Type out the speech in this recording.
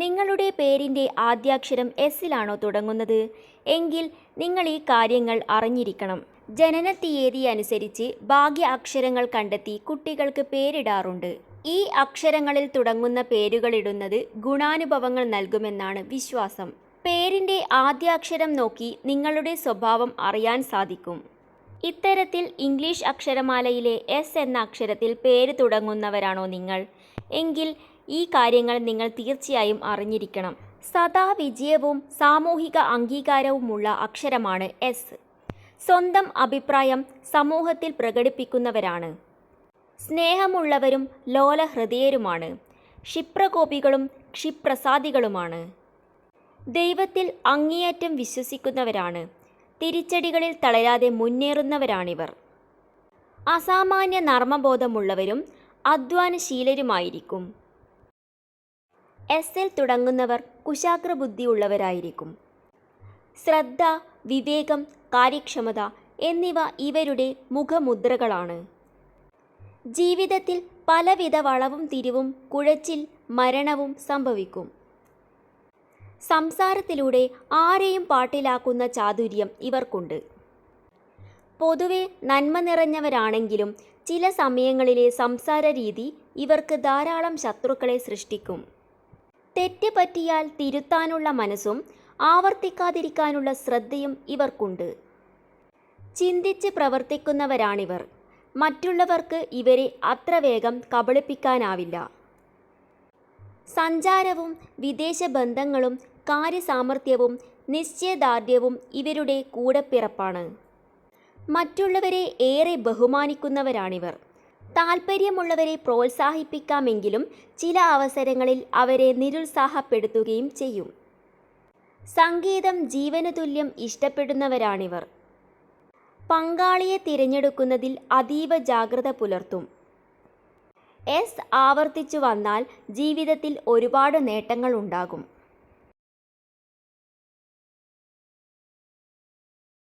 നിങ്ങളുടെ പേരിന്റെ ആദ്യാക്ഷരം എസ്സിലാണോ തുടങ്ങുന്നത്? എങ്കിൽ നിങ്ങൾ ഈ കാര്യങ്ങൾ അറിഞ്ഞിരിക്കണം. ജനന തീയതി അനുസരിച്ച് ഭാഗ്യ അക്ഷരങ്ങൾ കണ്ടെത്തി കുട്ടികൾക്ക് പേരിടാറുണ്ട്. ഈ അക്ഷരങ്ങളിൽ തുടങ്ങുന്ന പേരുകളിടുന്നത് ഗുണാനുഭവങ്ങൾ നൽകുമെന്നാണ് വിശ്വാസം. പേരിന്റെ ആദ്യാക്ഷരം നോക്കി നിങ്ങളുടെ സ്വഭാവം അറിയാൻ സാധിക്കും. ഇത്തരത്തിൽ ഇംഗ്ലീഷ് അക്ഷരമാലയിലെ എസ് എന്ന അക്ഷരത്തിൽ പേര് തുടങ്ങുന്നവരാണോ നിങ്ങൾ? എങ്കിൽ ഈ കാര്യങ്ങൾ നിങ്ങൾ തീർച്ചയായും അറിഞ്ഞിരിക്കണം. സദാ വിജയവും സാമൂഹിക അംഗീകാരവുമുള്ള അക്ഷരമാണ് എസ് സ്വന്തം അഭിപ്രായം സമൂഹത്തിൽ പ്രകടിപ്പിക്കുന്നവരാണ്. സ്നേഹമുള്ളവരും ലോലഹൃദയരുമാണ്. ക്ഷിപ്രകോപികളും ക്ഷിപ്രസാദികളുമാണ്. ദൈവത്തിൽ അങ്ങേയറ്റം വിശ്വസിക്കുന്നവരാണ്. തിരിച്ചടികളിൽ തളരാതെ മുന്നേറുന്നവരാണിവർ. അസാമാന്യ നർമ്മബോധമുള്ളവരും അധ്വാനശീലരുമായിരിക്കും. S L തുടങ്ങുന്നവർ കുശാഗ്രബുദ്ധിയുള്ളവരായിരിക്കും. ശ്രദ്ധ വിവേകം കാര്യക്ഷമത എന്നിവ ഇവരുടെ മുഖമുദ്രകളാണ്. ജീവിതത്തിൽ പലവിധ വളവും തിരിവും കുഴച്ചിൽ മരണവും സംഭവിക്കും. സംസാരത്തിലൂടെ ആരെയും പാട്ടിലാക്കുന്ന ചാതുര്യം ഇവർക്കുണ്ട്. പൊതുവെ നന്മ നിറഞ്ഞവരാണെങ്കിലും ചില സമയങ്ങളിലെ സംസാര രീതി ഇവർക്ക് ധാരാളം ശത്രുക്കളെ സൃഷ്ടിക്കും. തെറ്റ് പറ്റിയാൽ തിരുത്താനുള്ള മനസ്സും ആവർത്തിക്കാതിരിക്കാനുള്ള ശ്രദ്ധയും ഇവർക്കുണ്ട്. ചിന്തിച്ച് പ്രവർത്തിക്കുന്നവരാണിവർ. മറ്റുള്ളവർക്ക് ഇവരെ അത്ര വേഗം കബളിപ്പിക്കാനാവില്ല. സഞ്ചാരവും വിദേശ ബന്ധങ്ങളും കാര്യസാമർഥ്യവും നിശ്ചയദാർഢ്യവും ഇവരുടെ കൂടപ്പിറപ്പാണ്. മറ്റുള്ളവരെ ഏറെ ബഹുമാനിക്കുന്നവരാണിവർ. താൽപ്പര്യമുള്ളവരെ പ്രോത്സാഹിപ്പിക്കാമെങ്കിലും ചില അവസരങ്ങളിൽ അവരെ നിരുത്സാഹപ്പെടുത്തുകയും ചെയ്യും. സംഗീതം ജീവനതുല്യം ഇഷ്ടപ്പെടുന്നവരാണിവർ. പങ്കാളിയെ തിരഞ്ഞെടുക്കുന്നതിൽ അതീവ ജാഗ്രത പുലർത്തും. എസ് ആവർത്തിച്ചു വന്നാൽ ജീവിതത്തിൽ ഒരുപാട് നേട്ടങ്ങൾ ഉണ്ടാകും